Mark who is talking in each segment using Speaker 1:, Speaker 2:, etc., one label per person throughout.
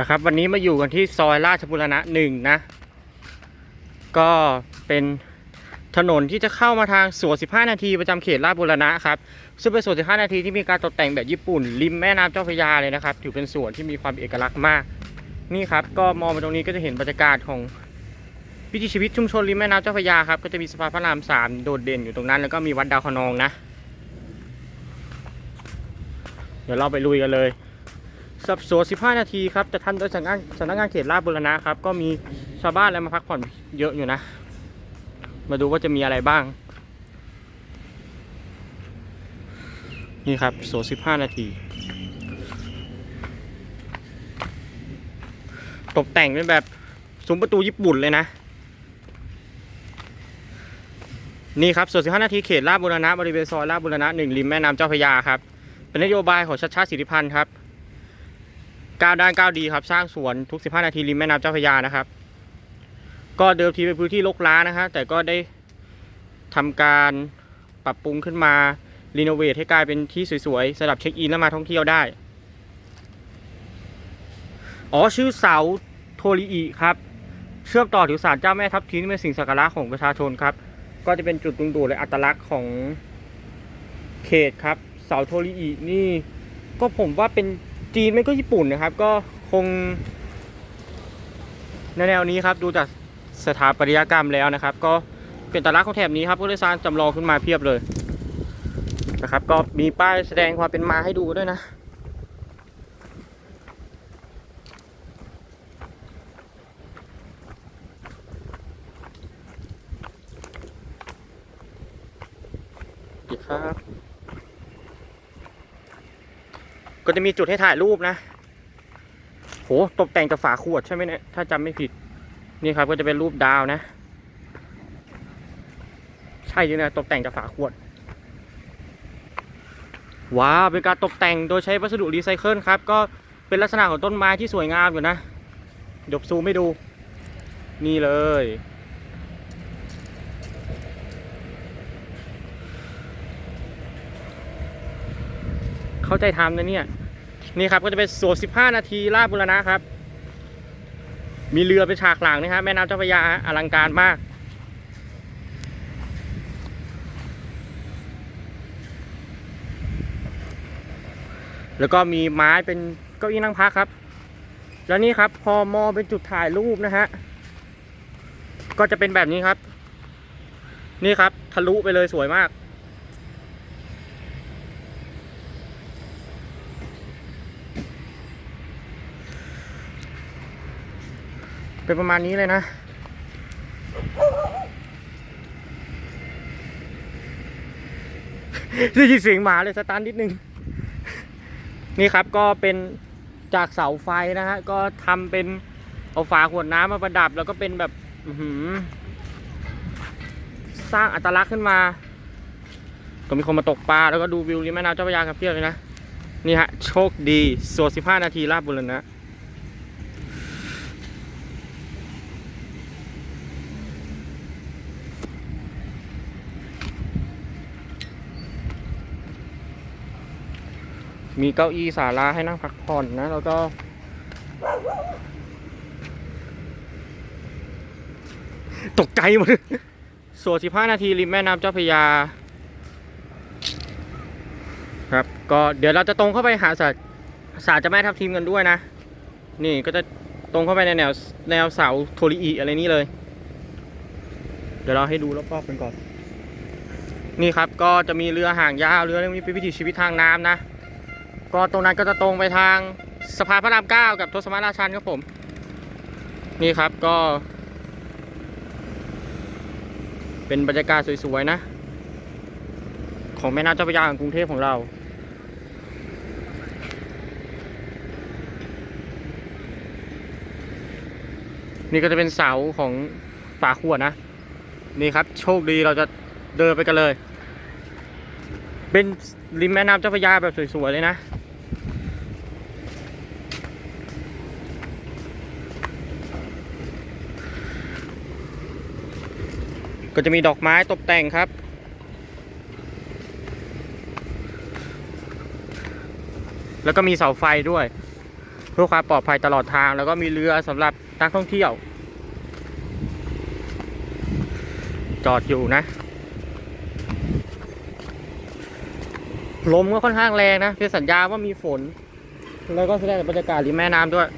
Speaker 1: นะครับวันนี้มาอยู่กันที่ซอยราชบุรณะหนึ่งนะ ก็เป็นถนนที่จะเข้ามาทางสวน 15 นาทีประจำเขตราชบุรณะครับ ซึ่งเป็นสวน 15 นาทีที่มีการตกแต่งแบบญี่ปุ่น ริมแม่น้ำเจ้าพระยาเลยนะครับ ถือเป็นสวนที่มีความเอกลักษณ์มาก นี่ครับ ก็มองไปตรงนี้ก็จะเห็นบรรยากาศของวิถีชีวิตชุมชนริมแม่น้ำเจ้าพระยาครับ ก็จะมีสะพานพระรามสามโดดเด่นอยู่ตรงนั้น แล้วก็มีวัดดาวคนองนะ เดี๋ยวเราไปลุยกันเลย สับสวน15 นาทีครับจะทันโดยสำนักงานสำนักงานเขตราชบุรณะครับ ก็มีชาวบ้านอะไรมาพักผ่อนเยอะอยู่นะ มาดูว่าจะมีอะไรบ้าง นี่ครับสวน15 นาที ตกแต่งเป็นแบบซุ้มประตูญี่ปุ่นเลยนะ นี่ครับสวน15 นาทีเขตราชบุรณะบริเวณซอยราชบุรณะหนึ่งริมแม่น้ำเจ้าพระยาครับ เป็นนโยบายของชัดชาติสิทธิพันธ์ครับ ก้าวด้านก้าวดีครับ สร้างสวนทุก 15 นาทีริมแม่น้ำเจ้าพระยานะครับ ก็เดิมทีเป็นพื้นที่รกร้างนะฮะแต่ก็ได้ทำการปรับปรุงขึ้นมารีโนเวทให้กลายเป็นที่สวยๆสำหรับเช็คอินและมาท่องเที่ยวได้ อ๋อชื่อเสาโทริอิครับ เชื่อมต่อถึงศาลเจ้าแม่ทับทิมเป็นสิ่งศักดิ์สิทธิ์ของประชาชนครับ ก็จะเป็นจุดตรงดูดและอัตลักษณ์ของเขตครับ เสาโทริอินี่ก็ผมว่าเป็น จีนไม่ก็ญี่ปุ่นนะครับ ก็คงในแนวนี้ครับดูจากสถาปัตยกรรมแล้วนะครับ ก็เป็นอัตลักษณ์ของแถบนี้ครับผู้โดยสารจำลองขึ้นมาเพียบเลยนะครับ ก็มีป้ายแสดงความเป็นมาให้ดูด้วยนะครับ ก็จะมีจุดให้ถ่ายรูปนะโหตกแต่งจากฝาขวดใช่ไหมเนี่ยถ้าจำไม่ผิด นี่ครับก็จะเป็นรูปดาวนะ ใช่เลยนะตกแต่งจากฝาขวดว้าวเป็นการตกแต่งโดยใช้วัสดุรีไซเคิลครับ ก็เป็นลักษณะของต้นไม้ที่สวยงามอยู่นะเดี๋ยวซูมให้ดู นี่เลย เข้าใจทำนะเนี่ยนี่ครับก็จะเป็นสวน15 นาทีลาดบุรณะครับ มีเรือเป็นฉากหลังนะครับแม่น้ำเจ้าพระยาอลังการมากแล้วก็มีไม้เป็นเก้าอี้นั่งพักครับ แล้วนี่ครับพอมอเป็นจุดถ่ายรูปนะฮะ ก็จะเป็นแบบนี้ครับ นี่ครับทะลุไปเลยสวยมาก เป็นประมาณนี้เลยนะ ได้ยินเสียงหมาเลยสตาร์ทนิดนึง นี่ครับก็เป็นจากเสาไฟนะฮะ ก็ทำเป็นเอาฝาขวดน้ำมาประดับ แล้วก็เป็นแบบสร้างอัตลักษณ์ขึ้นมา ก็มีคนมาตกปลา แล้วก็ดูวิวริมแม่น้ำเจ้าพระยาครับเพียบเลยนะ นี่ฮะ โชคดีสวน15 นาทีลาดบุรณะ มีเก้าอี้ศาลาให้นั่งพักผ่อนนะ แล้วก็ตกใจหมดสวน 15 นาที ริมแม่น้ำเจ้าพระยา ครับ ก็เดี๋ยวเราจะตรงเข้าไปหาศาลศาลเจ้าแม่ทับทิมกันด้วยนะ นี่ก็จะตรงเข้าไปในแนวแนวเสาโทริอิอะไรนี่เลย เดี๋ยวเราให้ดูรอบๆกันก่อน นี่ครับ ก็จะมีเรือห่างยาว เรือเรื่องนี้เป็นวิถีชีวิตทางน้ำนะ ก็ตรงนั้นก็จะตรงไปทางสะพานพระรามเก้ากับทศมาราชันครับผม นี่ครับก็ เป็นบรรยากาศสวยๆนะ ของแม่น้ำเจ้าพระยาของกรุงเทพของเรานี่ก็จะเป็นเสาของฝาขวดนะ นี่ครับ โชคดีเราจะเดินไปกันเลย เป็นริมแม่น้ำเจ้าพระยาแบบสวยๆเลยนะ ก็จะมีดอกไม้ตกแต่งครับ แล้วก็มีเสาไฟด้วย เพื่อความปลอดภัยตลอดทาง แล้วก็มีเรือสำหรับนักท่องเที่ยว จอดอยู่นะ ลมก็ค่อนข้างแรงนะเป็นสัญญาว่ามีฝน แล้วก็แสดงบรรยากาศริมแม่น้ำด้วย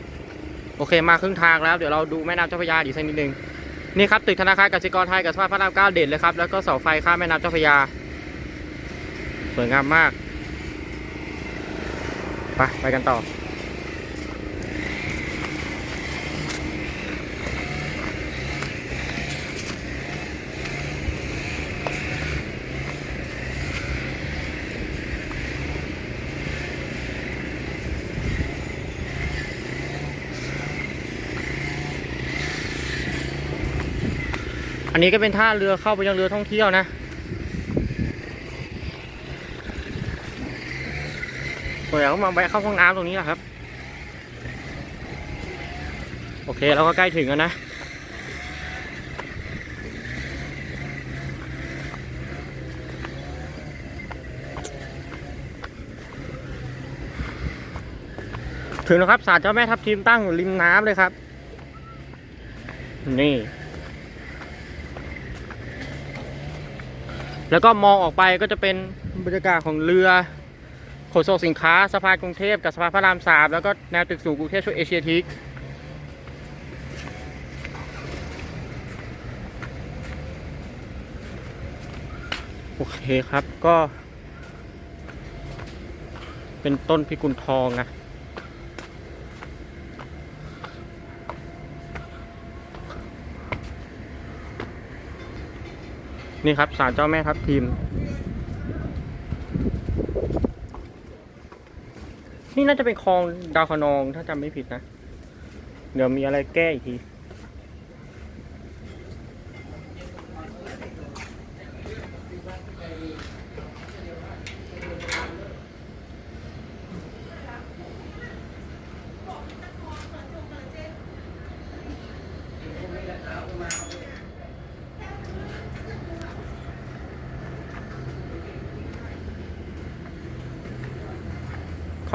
Speaker 1: โอเคมาครึ่งทางแล้ว เดี๋ยวเราดูแม่น้ำเจ้าพระยาอีกสักนิดนึง นี่ครับตึกธนาคารกสิกรไทยกับสภาพพระรามเก้าเด่นเลยครับ แล้วก็เสาไฟข้ามแม่น้ำเจ้าพระยา สวยงามมาก ไป ไปกันต่อ อันนี้ก็เป็นท่าเรือเข้าไปยังเรือท่องเที่ยวนะ ส่วนใหญ่ก็มาแวะเข้าห้องน้ำตรงนี้แหละครับ โอเคเราก็ใกล้ถึงแล้วนะถึงแล้วครับศาลเจ้าแม่ทับทิมตั้งอยู่ริมน้ำเลยครับ นี่ แล้วก็มองออกไปก็จะเป็นบรรยากาศของเรือขนส่งสินค้าสะพานกรุงเทพกับสะพานพระรามสามแล้วก็แนวตึกสูงกรุงเทพช่วยเอเชียทิกโอเคครับก็ เป็นต้นพิกุลทองนะ นี่ครับศาลเจ้าแม่ทับทิม นี่น่าจะเป็นคลองดาวคะนองถ้าจำไม่ผิดนะ เดี๋ยวมีอะไรแก้อีกที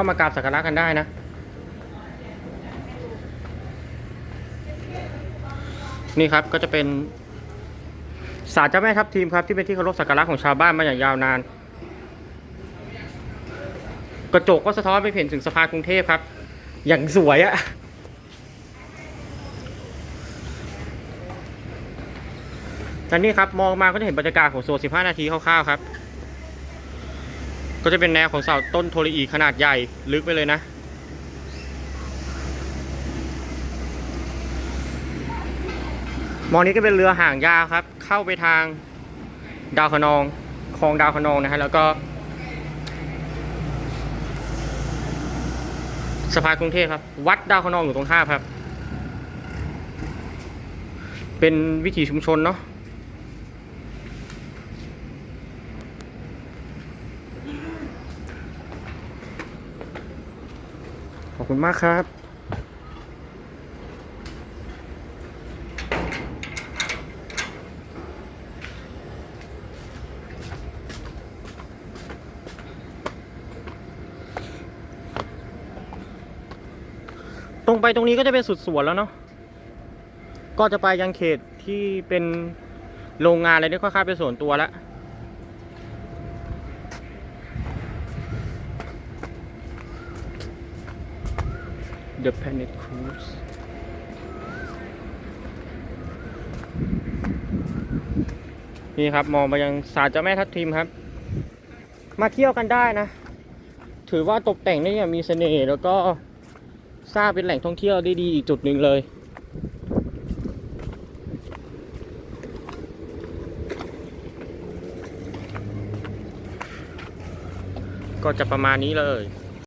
Speaker 1: เข้ามากราบสักการะกันได้นะ นี่ครับก็จะเป็นศาลเจ้าแม่ทับทีมครับที่เป็นที่เคารพสักการะของชาวบ้านมาอย่างยาวนาน กระจกก็สะท้อนไปเห็นถึงสภากรุงเทพครับ อย่างสวยอะและนี่ครับมองมาก็จะเห็นบรรยากาศของโซน15 นาทีคร่าวๆครับ ก็จะเป็นแนวของเสาต้นโทรีอีขนาดใหญ่ลึกไปเลยนะ มองนี้ก็เป็นเรือห่างยาวครับ เข้าไปทางดาวคะนองคลองดาวคะนองนะฮะแล้วก็สะพานกรุงเทพครับ วัดดาวคะนองอยู่ตรงข้ามครับ เป็นวิถีชุมชนเนาะ ขอบ คุณมากครับตรงไปตรงนี้ก็จะเป็นสุดสวนแล้วเนาะ ก็จะไปยังเขตที่เป็นโรงงานอะไรนี่ค่อนข้างเป็นส่วนตัวแล้ว The Planet Cruise นี่ครับมองไปยังศาลเจ้าแม่ทับทิมครับ มาเที่ยวกันได้นะ ถือว่าตกแต่งได้อย่างมีเสน่ห์แล้วก็สร้างเป็นแหล่งท่องเที่ยวได้ดีอีกจุดหนึ่งเลยก็จะประมาณนี้เลย